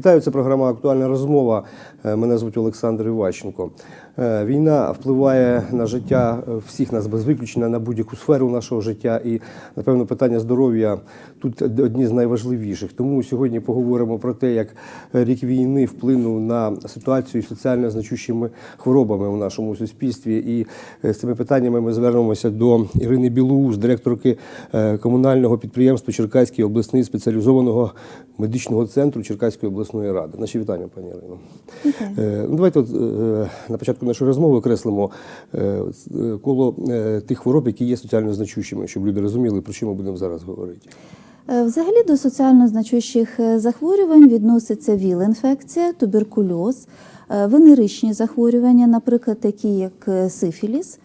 Вітаю, це програма Актуальна розмова. Е, Мене звуть Олександр Іващенко. Е, Війна впливає на життя всіх нас без виключення на будь-яку сферу нашого життя. І, напевно, питання здоров'я тут одні з найважливіших. Тому сьогодні поговоримо про те, як рік війни вплинув на ситуацію з соціально значущими хворобами у нашому суспільстві. І е, з цими питаннями ми звернемося до Ірини Білоус, директорки комунального підприємства Черкаський обласний спеціалізованого медичного центру Черкаської обласної ради. Наші вітання, пані Ірино. Е, Ну, давайте от, е, на початку нашої розмови окреслимо е, коло тих хвороб, які є соціально значущими, щоб люди розуміли, про що ми будемо зараз говорити. Взагалі до соціально значущих захворювань відноситься ВІЛ-інфекція, туберкульоз, венеричні захворювання, наприклад, такі як сифіліс.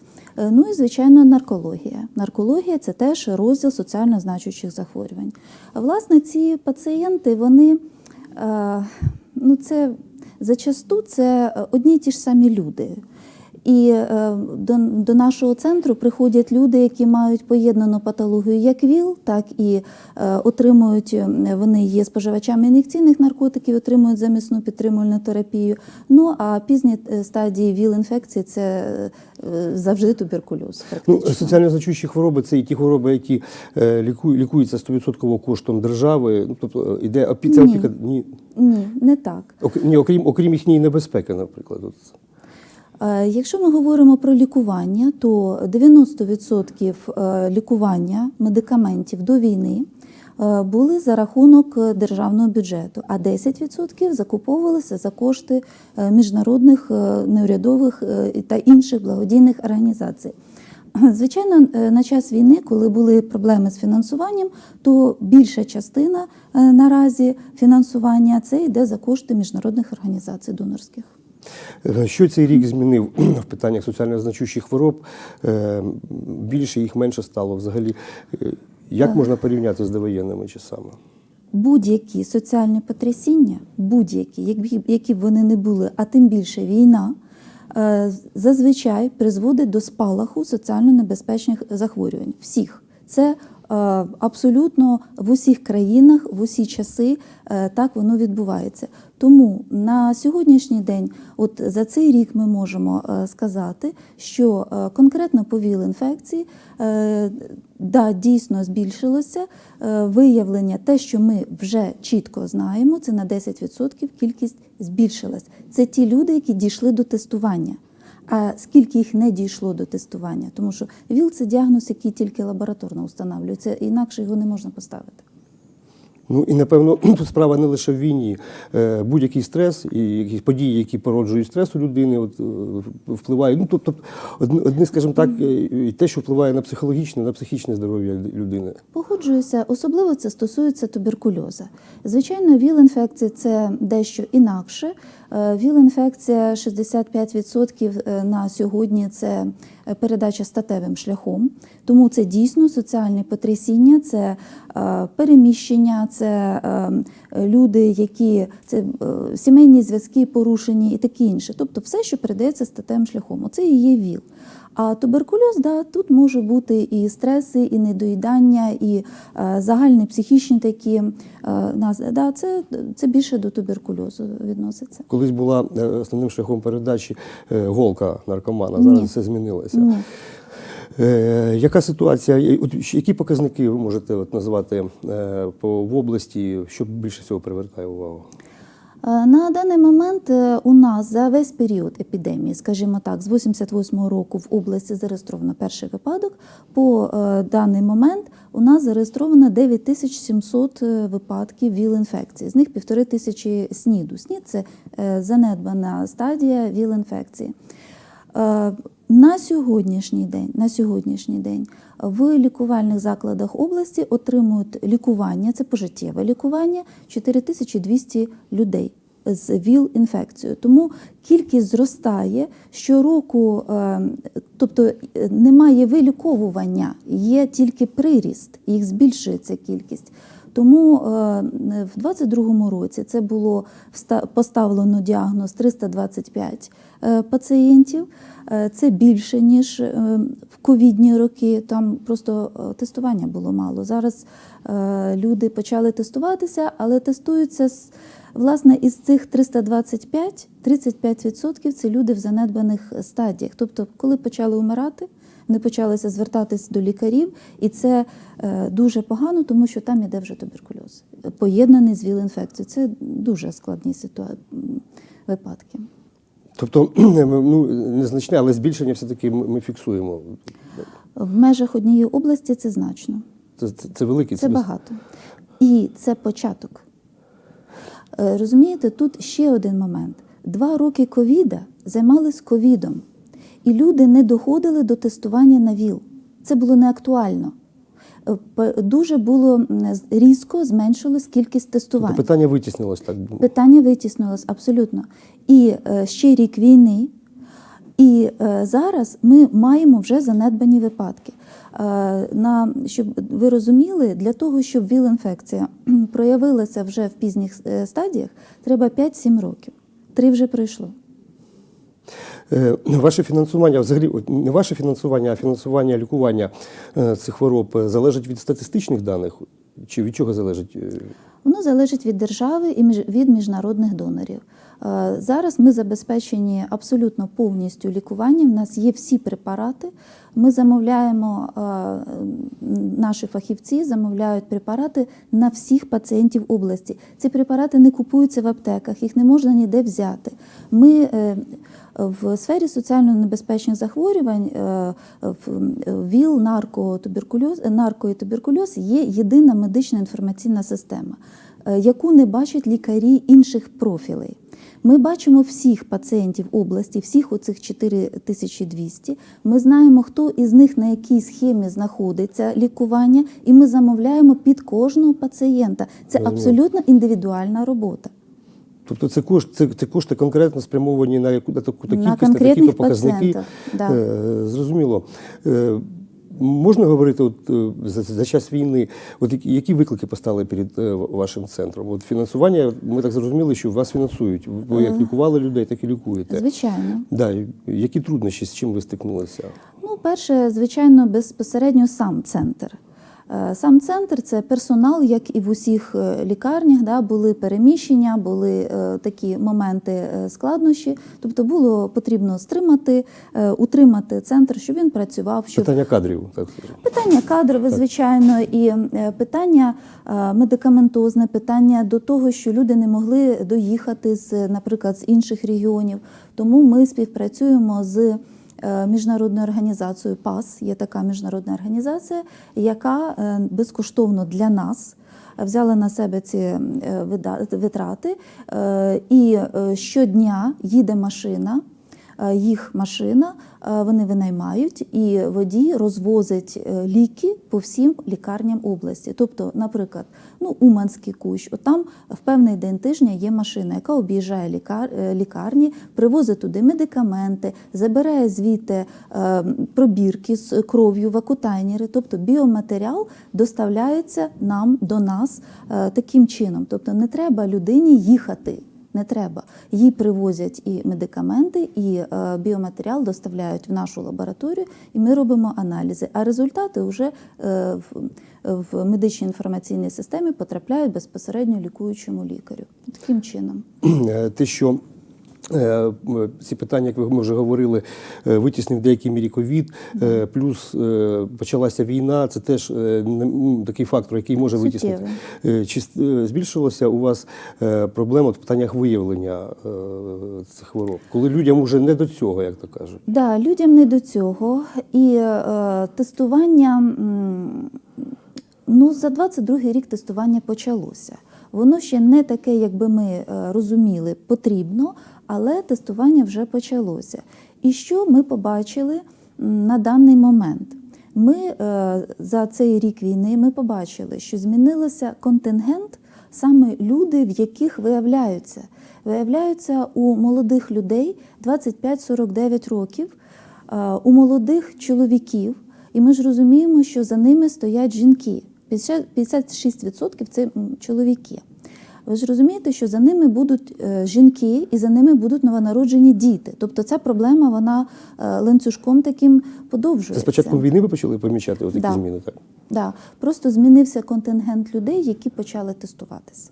Ну і звичайно, наркологія. Наркологія це теж розділ соціально значущих захворювань. А, Власне, ці пацієнти, вони ну це зачасту це е, одні й ті ж самі люди. І е, до, до нашого центру приходять люди, які мають поєднану патологію як ВІЛ, так і е, отримують вони є споживачами ін'єкційних наркотиків, отримують замісну підтримувальну терапію. Ну а пізні е, стадії ВІЛ-інфекції це завжди туберкульоз. Ну, соціально значущі хвороби це і ті хвороби, які е, лікують, лікуються 100% коштом держави. Ну, тобто іде опіка. Ні, Ні, не так. ок- ні, окрім, окрім їхньої небезпеки, наприклад. Е, Якщо ми говоримо про лікування, то 90% е, лікування медикаментів до війни е, були за рахунок державного бюджету, а 10% закуповувалися за кошти міжнародних неурядових та інших благодійних організацій. Звичайно, на час війни, коли були проблеми з фінансуванням, то більша частина наразі фінансування це йде за кошти міжнародних організацій донорських. Е, Що цей рік змінив в питаннях соціально значущих хвороб? Е, Більше їх менше стало взагалі. Е, Як можна порівняти з довоєнними часами? будь-які соціальні потрясіння, будь-які, які б вони не були, а тим більше війна, зазвичай призводить до спалаху соціально небезпечних захворювань. Всіх. Це абсолютно в усіх країнах, в усі часи е, так воно відбувається. Тому на сьогоднішній день, от за цей рік, ми можемо е, сказати, що е, конкретно по ВІЛ-інфекції е, да, дійсно збільшилося е, виявлення, те, що ми вже чітко знаємо, це на 10% кількість збільшилась. Це ті люди, які дійшли до тестування. А скільки їх не дійшло до тестування, тому що ВІЛ це діагноз, який тільки лабораторно встановлюється, інакше його не можна поставити. Ну і напевно тут справа не лише в війні. Е, Будь-який стрес і якісь події, які породжують стрес у людини, от, е, впливає. Ну тобто, одне, скажімо так, е, і те, що впливає на психологічне, на психічне здоров'я людини. Погоджуюся, особливо це стосується туберкульоза. Звичайно, ВІЛ-інфекція це дещо інакше. ВІЛ-інфекція 65% е, на сьогодні це передача статевим шляхом, тому це дійсно соціальне потрясіння, це переміщення, це е, люди, які це е, сімейні зв'язки порушені і таке інше. Тобто все, що передається статевим шляхом. Оце і є ВІЛ. А туберкульоз, да, тут може бути і стреси, і недоїдання, і е, загальні психічні такі е, назви. Да, це, це більше до туберкульозу відноситься. Колись була е, основним шляхом передачі голка наркомана. Зараз Ні. все змінилося. Ні. Е, Яка ситуація? Які показники ви можете от назвати е, по в області, що більше всього привертає увагу? Е, На даний момент у нас за весь період епідемії, скажімо так, з 88-го року в області зареєстровано перший випадок. По даний момент у нас зареєстровано 9700 е, випадків ВІЛ-інфекції, з них півтори тисячі СНІДу. СНІД – це занедбана стадія ВІЛ-інфекції. На сьогоднішній день, на сьогоднішній день в лікувальних закладах області отримують лікування, це пожиттєве лікування, 4200 людей з ВІЛ-інфекцією. Тому кількість зростає щороку, е, тобто е, немає виліковування, є тільки приріст, їх збільшується кількість. Тому е, в 22-му році це було поставлено діагноз 325 е, пацієнтів. Е, Це більше ніж в ковідні роки. Там просто тестування було мало. Зараз люди почали тестуватися, але тестуються Власне, із цих 325, 35% це люди в занедбаних стадіях. Тобто, коли почали умирати, вони почалися звертатись до лікарів, і це е, дуже погано, тому що там іде вже туберкульоз, поєднаний з ВІЛ-інфекцією. Це дуже складні ситуа... випадки. Тобто, ну, незначне, але збільшення все-таки ми фіксуємо. В межах однієї області це значно. Це, це, це великий Це багато. І це початок. Е, Розумієте, тут ще один момент. Два роки ковіда займались ковідом, і люди не доходили до тестування на ВІЛ. Це було не актуально. Е, Дуже було різко зменшилась кількість тестувань. Тобто питання витіснилось так. Питання витіснилось абсолютно. І е, ще рік війни, і е, зараз ми маємо вже занедбані випадки. На, щоб ви розуміли, для того, щоб ВІЛ-інфекція проявилася вже в пізніх стадіях, треба 5-7 років. Три вже пройшло. Е, Ваше фінансування, взагалі, не ваше фінансування, а фінансування лікування е, цих хвороб е, залежить від статистичних даних? Чи від чого залежить? Воно залежить від держави і від міжнародних донорів. Е, Зараз ми забезпечені абсолютно повністю лікуванням. У нас є всі препарати. Ми замовляємо, е, наші фахівці замовляють препарати на всіх пацієнтів області. Ці препарати не купуються в аптеках, їх не можна ніде взяти. Ми е, в сфері соціально небезпечних захворювань в- ВІЛ, нарко, туберкульоз, нарко і туберкульоз є єдина медична інформаційна система, яку не бачать лікарі інших профілей. Ми бачимо всіх пацієнтів області, всіх оцих 4200. Ми знаємо, хто із них на якій схемі знаходиться лікування, і ми замовляємо під кожного пацієнта. Це абсолютно індивідуальна робота. Тобто це кошти, це, це кошти конкретно спрямовані на яку на таку На кількість, на такі показники. да. Е, зрозуміло. Е, можна говорити, от е, за, за час війни, от які, виклики постали перед е, вашим центром? От фінансування, ми так зрозуміли, що вас фінансують. Ви як лікували людей, так і лікуєте. Звичайно. Да, які труднощі з чим ви стикнулися? Ну, перше, звичайно, безпосередньо сам центр. Е, Сам центр це персонал, як і в усіх е, лікарнях, да, були переміщення, були е, такі моменти складнощі. Тобто було потрібно стримати, утримати центр, щоб він працював, щоб Питання кадрів, так. Питання кадрове, звичайно, і питання медикаментозне, питання до того, що люди не могли доїхати з, наприклад, з інших регіонів. Тому ми співпрацюємо з міжнародною організацією ПАС. Є така міжнародна організація, яка е, безкоштовно для нас. Взяла на себе ці е, витрати, е, і е, щодня їде машина е, їх машина, е, вони винаймають, і водій розвозить е, ліки по всім лікарням області. Тобто, наприклад, ну, Уманський кущ, от там в певний день тижня є машина, яка об'їжджає лікар, е, лікарні, привозить туди медикаменти, забирає звідти е, пробірки з кров'ю, вакутайнери, тобто біоматеріал доставляється нам до нас е, таким чином. Тобто не треба людині їхати. Не треба. Їй привозять і медикаменти, і е, біоматеріал доставляють в нашу лабораторію, і ми робимо аналізи. А результати вже е, в, медичній інформаційній системі потрапляють безпосередньо лікуючому лікарю. Таким чином. Е, те, що ці питання, як ви вже говорили, е, витіснив в деякій мірі ковід, е, плюс е, почалася війна, це теж е, такий фактор, який може витіснити. Е, Чи е, збільшилося у вас е, проблема в питаннях виявлення е, цих хвороб, коли людям вже не до цього, як то кажуть? Да, людям не до цього. І е, тестування, ну, за 22 рік тестування почалося. Воно ще не таке, як би ми е, розуміли, потрібно, але тестування вже почалося. І що ми побачили на даний момент? Ми е, за цей рік війни ми побачили, що змінилося контингент саме люди, в яких виявляються. Виявляються у молодих людей 25-49 років, е, у молодих чоловіків, і ми ж розуміємо, що за ними стоять жінки. 50 56% це чоловіки. Ви ж розумієте, що за ними будуть е, жінки і за ними будуть новонароджені діти. Тобто ця проблема вона е, ланцюжком таким подовжується. Це спочатку війни ви почали помічати отакі Да. зміни, так? Да, просто змінився контингент людей, які почали тестуватися.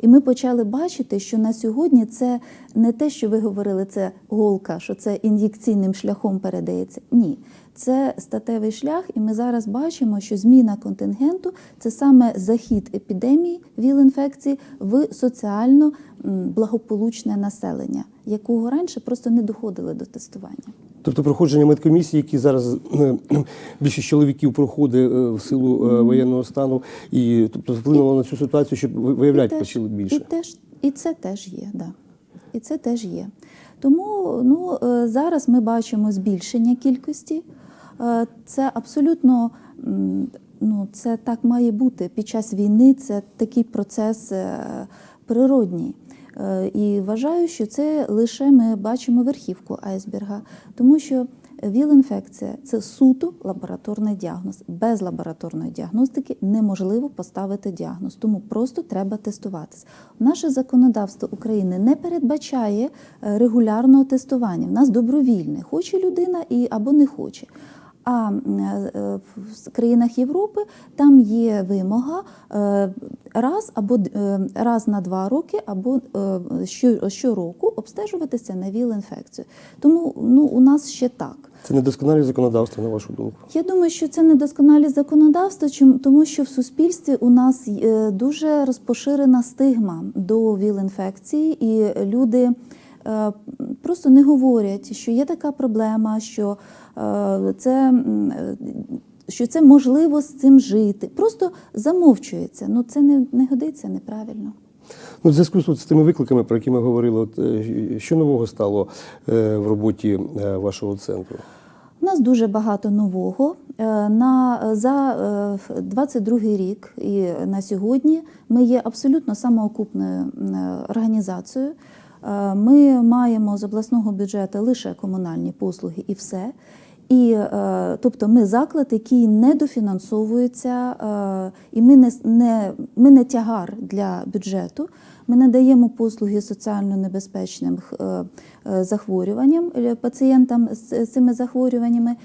І ми почали бачити, що на сьогодні це не те, що ви говорили, це голка, що це ін'єкційним шляхом передається. Ні, це статевий шлях, і ми зараз бачимо, що зміна контингенту це саме захід епідемії ВІЛ-інфекції в соціально благополучне населення, якого раніше просто не доходили до тестування. Тобто проходження медкомісії, які зараз е, більшість чоловіків проходить е, в силу е, воєнного стану, і тобто вплинуло на цю ситуацію, щоб виявляти почали більше. І, теж, і це теж є, да. І це теж є. Тому ну, зараз ми бачимо збільшення кількості. Е, Це абсолютно ну, це так має бути. Під час війни це такий процес е, природній. Е, І вважаю, що це лише ми бачимо верхівку айсберга, тому що ВІЛ-інфекція це суто лабораторний діагноз. Без лабораторної діагностики неможливо поставити діагноз, тому просто треба тестуватись. Наше законодавство України не передбачає регулярного тестування. В нас добровільне, хоче людина і або не хоче. А е, в країнах Європи там є вимога е, раз або е, раз на два роки, або е, щороку обстежуватися на ВІЛ-інфекцію. Тому ну, у нас ще так. Це недосконалі законодавство, на вашу думку. Я думаю, що це недосконалі законодавства, тому що в суспільстві у нас е, дуже розпоширена стигма до ВІЛ-інфекції, і люди е, просто не говорять, що є така проблема, що е, це. е, Що це можливо з цим жити, просто замовчується. Ну це не, не годиться неправильно. Ну, в зв'язку з, тими викликами, про які ми говорили, от, е, що нового стало е, в роботі е, вашого центру? У нас дуже багато нового. Е, На, за е, 22 рік і на сьогодні ми є абсолютно самоокупною е, організацією. Е, Ми маємо з обласного бюджету лише комунальні послуги і все. І, е, тобто ми заклад, який не дофінансовується, е, і ми не, не, ми не тягар для бюджету. Ми надаємо послуги соціально небезпечним захворюванням пацієнтам з цими захворюваннями.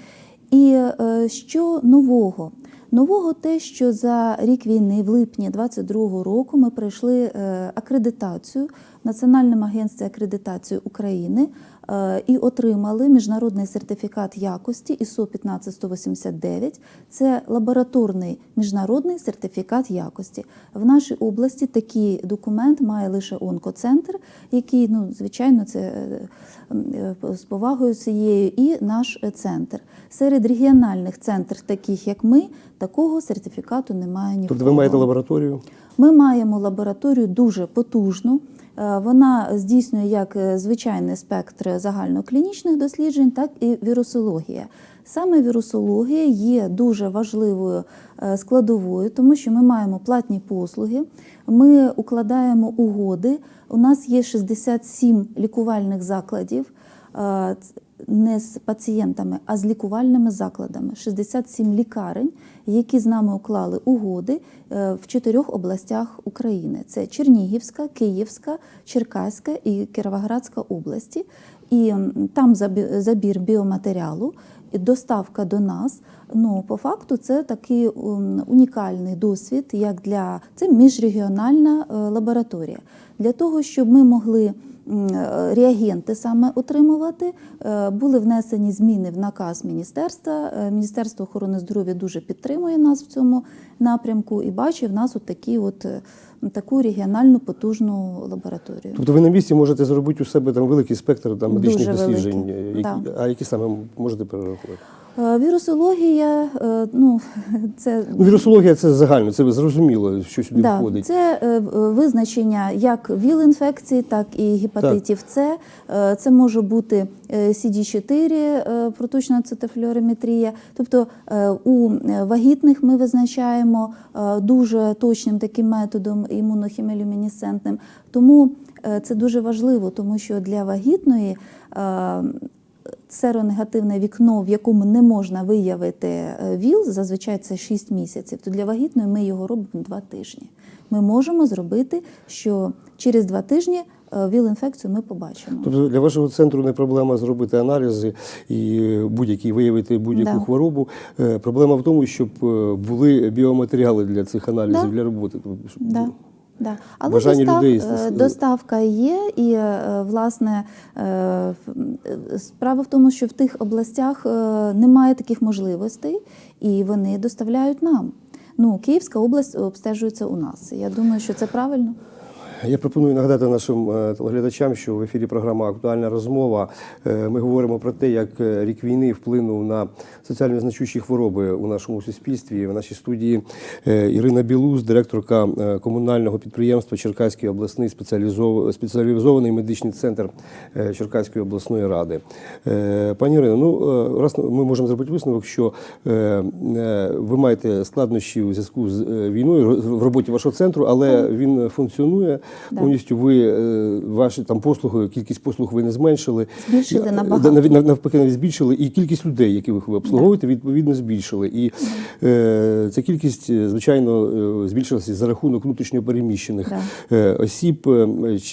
І що нового? Нового те, що за рік війни, в липні 22-го року, ми пройшли акредитацію в Національному агентстві акредитації України е, і отримали міжнародний сертифікат якості ISO 15189. Це лабораторний міжнародний сертифікат якості. В нашій області такий документ має лише онкоцентр, який, ну, звичайно, це е, е, з повагою цією, і наш центр. Серед регіональних центрів, таких як ми, такого сертифікату немає ні в Тобто ви маєте лабораторію? Ми маємо лабораторію дуже потужну. Е, Вона здійснює як е, звичайний спектр загальноклінічних досліджень, так і вірусологія. Саме вірусологія є дуже важливою е, складовою, тому що ми маємо платні послуги, ми укладаємо угоди. У нас є 67 лікувальних закладів. Не з пацієнтами, а з лікувальними закладами. 67 лікарень, які з нами уклали угоди е, в чотирьох областях України: це Чернігівська, Київська, Черкаська і Кіровоградська області. І там забі- забір біоматеріалу. Доставка до нас, ну по факту, це такий унікальний досвід, як для це міжрегіональна е, лабораторія. Для того, щоб ми могли реагенти саме отримувати. Е, Були внесені зміни в наказ міністерства. Е, Міністерство охорони здоров'я дуже підтримує нас в цьому напрямку і бачить в нас от такі от, таку регіональну потужну лабораторію. Тобто ви на місці можете зробити у себе там великий спектр там, медичних Дуже досліджень. великий, Які, да. А які саме можете перерахувати? Е, Вірусологія, е, ну це вірусологія це загально, це зрозуміло, що сюди Да, входить. це е, визначення як ВІЛ-інфекції, так і гепатитів С. Це може бути е, CD4, е, проточна цитофлюориметрія. Тобто у вагітних ми визначаємо дуже точним таким методом імунохімелюмінесцентним. Тому це дуже важливо, тому що для вагітної серонегативне вікно, в якому не можна виявити е, ВІЛ, зазвичай це 6 місяців, то для вагітної ми його робимо 2 тижні. Ми можемо зробити, що через 2 тижні е, ВІЛ-інфекцію ми побачимо. Тобто для вашого центру не проблема зробити аналізи і будь-які виявити будь-яку Да. хворобу. Е, Проблема в тому, щоб були біоматеріали для цих аналізів, Да. для роботи. Тобто, Да. Да. Але Бажання достав, людей е, доставка є, і е, власне е, справа в тому, що в тих областях немає таких можливостей, і вони доставляють нам. Ну, Київська область обстежується у нас. Я думаю, що це правильно. Я пропоную нагадати нашим е, телеглядачам, що в ефірі програма Актуальна розмова. Е, Ми говоримо про те, як е, рік війни вплинув на соціально значущі хвороби у нашому суспільстві. В нашій студії Ірина Білуз, директорка комунального підприємства Черкаський обласний спеціалізов- спеціалізований медичний центр Черкаської обласної ради. Пані Ірино, ну раз ми можемо зробити висновок, що ви маєте складнощі у зв'язку з війною в роботі вашого центру, але він функціонує Да. повністю. Ви е, ваші там послуги, кількість послуг ви не зменшили. Збільшили е, набагато. нав- нав- навпаки, навіть збільшили, і кількість людей, яких ви обслуговуєте, відповідно збільшили. І е, ця кількість, звичайно, збільшилася за рахунок внутрішньопереміщених Да. осіб.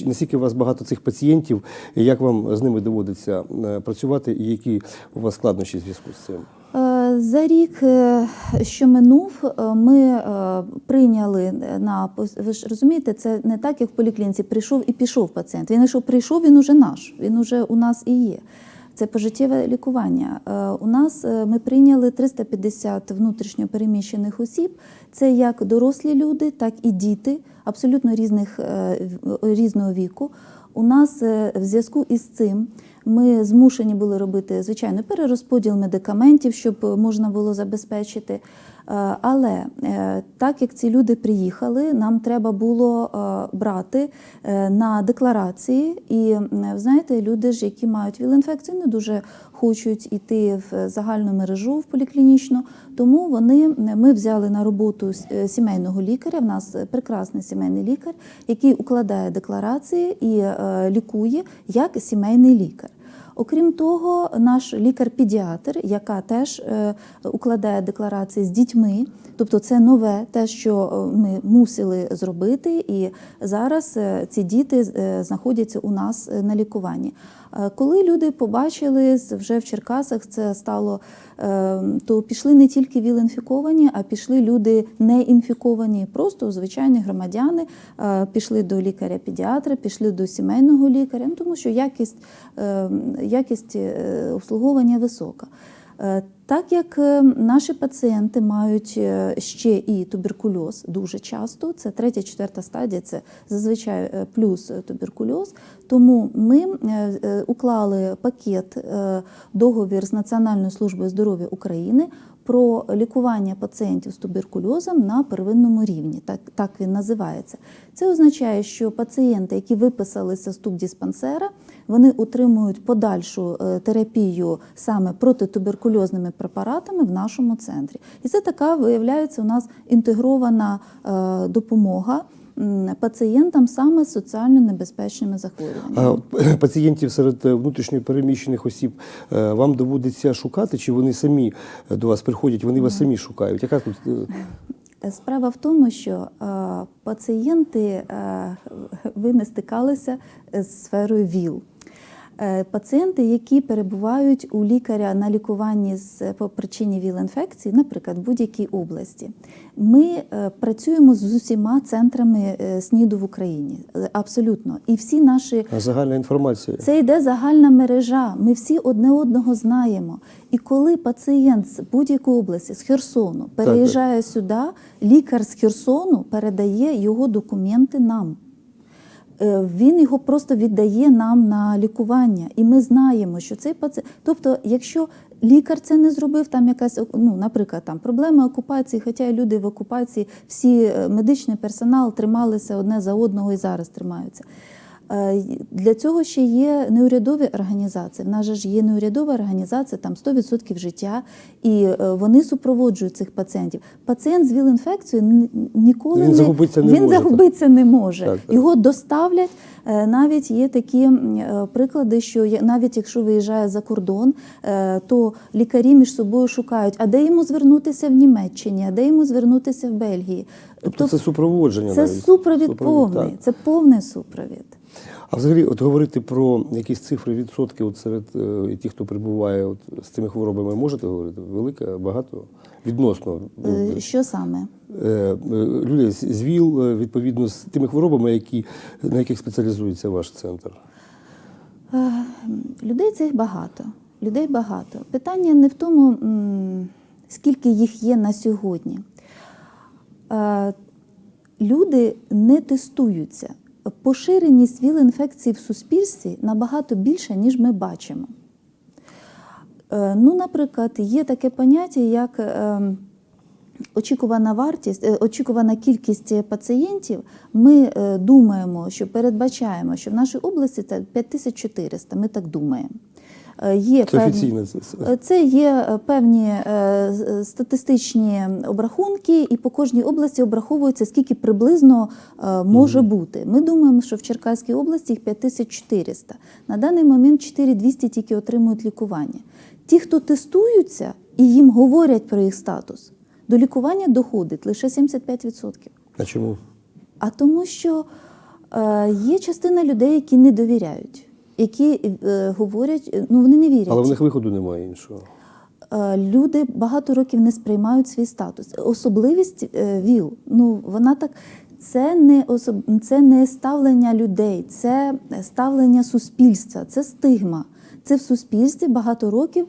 Наскільки у вас багато цих пацієнтів, як вам з ними доводиться працювати, і які у вас складнощі в зв'язку з цим? За рік, е, що минув, е, ми е, прийняли на ви ж розумієте, це не так, як в поліклініці прийшов і пішов пацієнт. Він якщо прийшов, він уже наш, він уже у нас і є. Це пожиттєве лікування. У нас ми прийняли 350 внутрішньо переміщених осіб. Це як дорослі люди, так і діти абсолютно різних різного віку. У нас в зв'язку із цим ми змушені були робити звичайно перерозподіл медикаментів, щоб можна було забезпечити. Е, Але е, так як ці люди приїхали, нам треба було е, брати на декларації. І знаєте, люди ж, які мають віл-інфекцію, не дуже хочуть йти в загальну мережу в поліклінічну. Тому вони ми взяли на роботу сімейного лікаря. В нас прекрасний сімейний лікар, який укладає декларації і лікує як сімейний лікар. Окрім того, наш лікар-педіатр, яка теж е, укладає декларації з дітьми, тобто це нове, те, що е, ми мусили зробити, і зараз е, ці діти знаходяться у нас на лікуванні. Е, Коли люди побачили вже в Черкасах, це стало, е, то пішли не тільки віл-інфіковані, а пішли люди не інфіковані, просто звичайні громадяни, е, пішли до лікаря-педіатра, пішли до сімейного лікаря, ну, тому що якість, якість обслуговування висока. Е, Так як е, наші пацієнти мають е, ще і туберкульоз дуже часто, це третя, четверта стадія, це зазвичай плюс туберкульоз. Тому ми уклали пакет договір з Національною службою здоров'я України про лікування пацієнтів з туберкульозом на первинному рівні. Так, так він називається. Це означає, що пацієнти, які виписалися з тубдиспансера, вони отримують подальшу е, терапію саме протитуберкульозними препаратами в нашому центрі. І це така виявляється у нас інтегрована е, допомога пацієнтам саме з соціально небезпечними захворюваннями. А пацієнтів серед внутрішньопереміщених внутрішньо переміщених осіб е, вам доводиться шукати, чи вони самі е, до вас приходять, вони вас самі шукають? Яка тут е, Справа в тому, що е, пацієнти е, ви не стикалися з сферою ВІЛ. Е, Пацієнти, які перебувають у лікаря на лікуванні з по причині ВІЛ-інфекції, наприклад, в будь-якій області, ми е, працюємо з усіма центрами е, СНІДу в Україні. Абсолютно. І всі наші загальна інформація? це йде загальна мережа. Ми всі одне одного знаємо. І коли пацієнт з будь-якої області, з Херсону, переїжджає сюди, лікар з Херсону передає його документи нам. Е, Він його просто віддає нам на лікування, і ми знаємо, що цей пацієнт. Тобто, якщо лікар це не зробив, там якась ну, наприклад, там проблеми окупації, хоча люди в окупації, всі е, медичний персонал трималися одне за одного і зараз тримаються. Е, Для цього ще є неурядові організації. В нас же ж є неурядова організація, там 100% життя, і е, вони супроводжують цих пацієнтів. Пацієнт з ВІЛ-інфекцією ніколи Він не загубитися не він може, так. загубитися не може. Так, так. Його доставлять. Е, Навіть є такі приклади, що навіть якщо виїжджає за кордон, то лікарі між собою шукають, а де йому звернутися в Німеччині, а де йому звернутися в Бельгії. Тобто це супроводження це навіть. супровід Супровід, повний, так. це повний супровід. А взагалі, от говорити про якісь цифри, відсотки от серед е, тих, хто перебуває от, з цими хворобами, можете говорити? Велика, багато? Відносно. Е, Що саме? Е, е, Люди з ВІЛ, е, відповідно, з тими хворобами, які, на яких спеціалізується ваш центр. Е, Людей цих багато. Людей багато. Питання не в тому, скільки їх є на сьогодні. Е, Люди не тестуються. Поширеність ВІЛ-інфекції в суспільстві набагато більша, ніж ми бачимо. Е, Ну, наприклад, є таке поняття, як е, очікувана вартість, е, очікувана кількість пацієнтів. Ми думаємо, що передбачаємо, що в нашій області це 5400, Ми так думаємо. Е, Є Це певні- офіційно. це- Е, Це є е, певні статистичні обрахунки, і по кожній області обраховується, скільки приблизно може бути. Ми думаємо, що в Черкаській області їх 5400. На даний момент 4200 тільки отримують лікування. Ті, хто тестуються і їм говорять про їх статус, до лікування доходить лише 75%. А чому? А тому, що є частина людей, які не довіряють, які е, говорять, е, ну вони не вірять. Але в них виходу немає іншого. Е, Люди багато років не сприймають свій статус. Особливість ВІЛ, ну вона так. Це не особ... це не ставлення людей, це ставлення суспільства, це стигма. Це в суспільстві багато років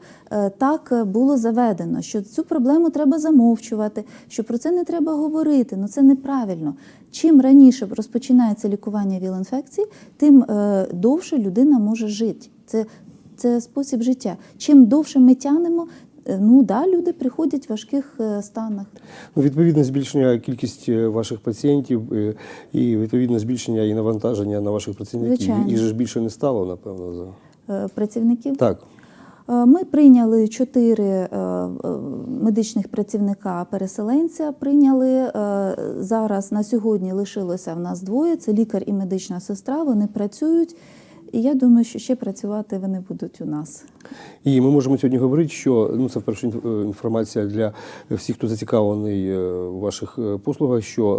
так було заведено, що цю проблему треба замовчувати, що про це не треба говорити. Ну це неправильно. Чим раніше розпочинається лікування ВІЛ-інфекції, тим е, довше людина може жити. Це, це спосіб життя. Чим довше ми тянемо, е, ну да, люди приходять в важких е, станах. Ну, відповідно, збільшення кількості ваших пацієнтів і відповідно збільшення і навантаження на ваших працівників. Звичайно. І ж більше не стало, напевно. За... Працівників Так. Е, Ми прийняли чотири е, е, медичних працівника переселенця. Прийняли зараз на сьогодні лишилося в нас двоє: це лікар і медична сестра. Вони працюють, і я думаю, що ще працювати вони будуть у нас. І ми можемо сьогодні говорити, що ну це вперше е, інформація для всіх, хто зацікавлений е, у ваших е, послугах. Що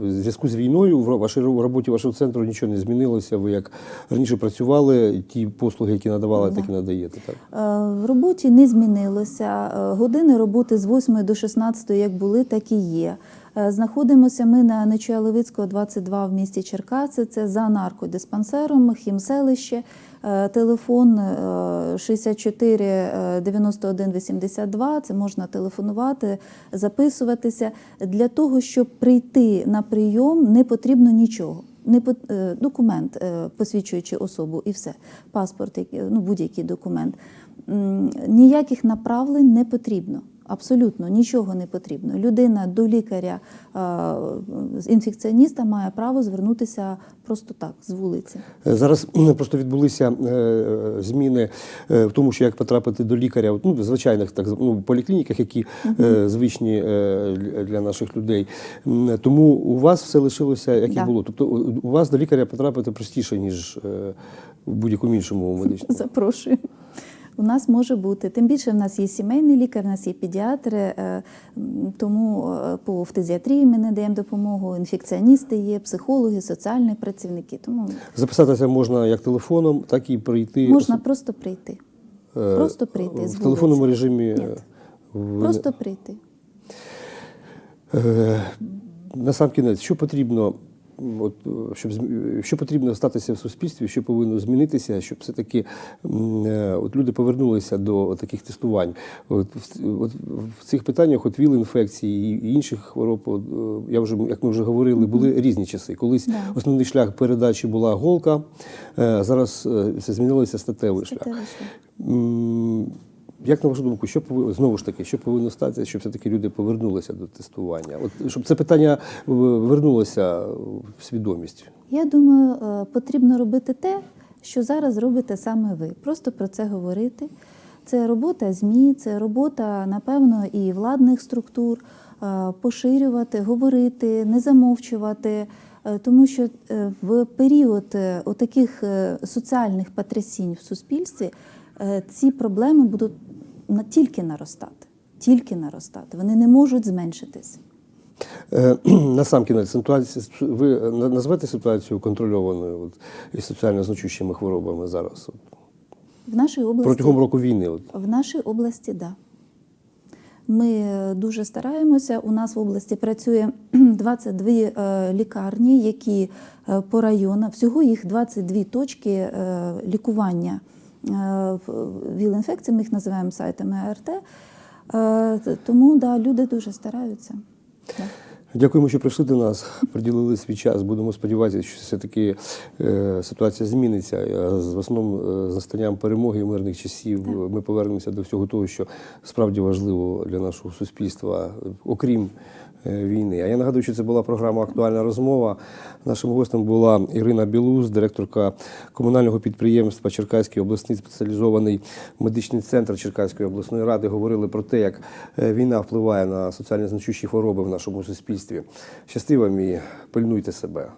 в зв'язку з війною в вашій роботі вашого центру нічого не змінилося. Ви як раніше працювали, ті послуги, які надавали, так і надаєте. Так В роботі не змінилося. Години роботи з 8 до 16, як були, так і є. Е, Знаходимося ми на Нечуя Левицького, 22 в місті Черкаси. Це за наркодиспансером, хімселище. Е, Телефон е, 64 е, 91 82. Це можна телефонувати, записуватися. Для того, щоб прийти на прийом, не потрібно нічого. Е, документ, посвідчуючи особу, і все. Паспорт, ну, будь-який документ. Ніяких направлень не потрібно. Абсолютно нічого не потрібно. Людина до лікаря е, з інфекціоніста має право звернутися просто так, з вулиці. Е, Зараз просто відбулися е, зміни в тому, що як потрапити до лікаря, ну, в звичайних так ну, поліклініках, які е, звичні для- наших людей. Тому у вас все лишилося, як Да. і було. Тобто у- вас до лікаря потрапити простіше, ніж в будь-якому іншому медичному. Запрошую. У нас може бути. Тим більше в нас є сімейний лікар, у нас є педіатри, е, тому е, по фтизіатрії ми надаємо допомогу, інфекціоністи є, психологи, соціальні працівники. Тому Записатися можна як телефоном, так і прийти можна просто прийти. е, просто прийти з в телефонному режимі. Е, Просто прийти. На сам кінець, що потрібно, от, е, щоб що потрібно статися в суспільстві, що повинно змінитися, щоб все-таки е, от люди повернулися до таких тестувань. От, в- от, в цих питаннях, от ВІЛ-інфекції і інших хвороб, от, е, я вже, як ми вже говорили, були різні часи. Колись Да. основний шлях передачі була голка, е, зараз е, все змінилося статевий. Статевий шлях. Як на вашу думку, що повинно знову ж таки, що повинно статися, щоб все-таки люди повернулися до тестування? От щоб це питання е, вернулося в свідомість. Я думаю, е, потрібно робити те, що зараз робите саме ви. Просто про це говорити. Це робота ЗМІ, це робота, напевно, і владних структур, е, поширювати, говорити, не замовчувати. Тому що в період отаких е, соціальних потрясінь в суспільстві ці проблеми будуть тільки наростати. Тільки наростати. Вони не можуть зменшитись. Е, На сам кінець, ситуація, ви на- назвете ситуацію контрольованою от, із соціально значущими хворобами зараз? От, В нашій області протягом року війни? От. В нашій області, так. Да. Ми е, дуже стараємося. У нас в області працює 22 е, лікарні, які е, по районах, всього їх 22 точки е, лікування е, в- ВІЛ-інфекцій, ми їх називаємо сайтами АРТ. Е, Тому да, люди дуже стараються. Дякуємо, що прийшли до нас, приділили свій час. Будемо сподіватися, що все-таки е, ситуація зміниться. В основному з настанням перемоги і мирних часів ми повернемося до всього того, що справді важливо для нашого суспільства, окрім війни. А я нагадую, що це була програма Актуальна розмова. Нашим гостем була Ірина Білуз, директорка комунального підприємства Черкаський обласний спеціалізований медичний центр Черкаської обласної ради. Говорили про те, як е, війна впливає на соціально значущі хвороби в нашому суспільстві. Щасти вам і пильнуйте себе.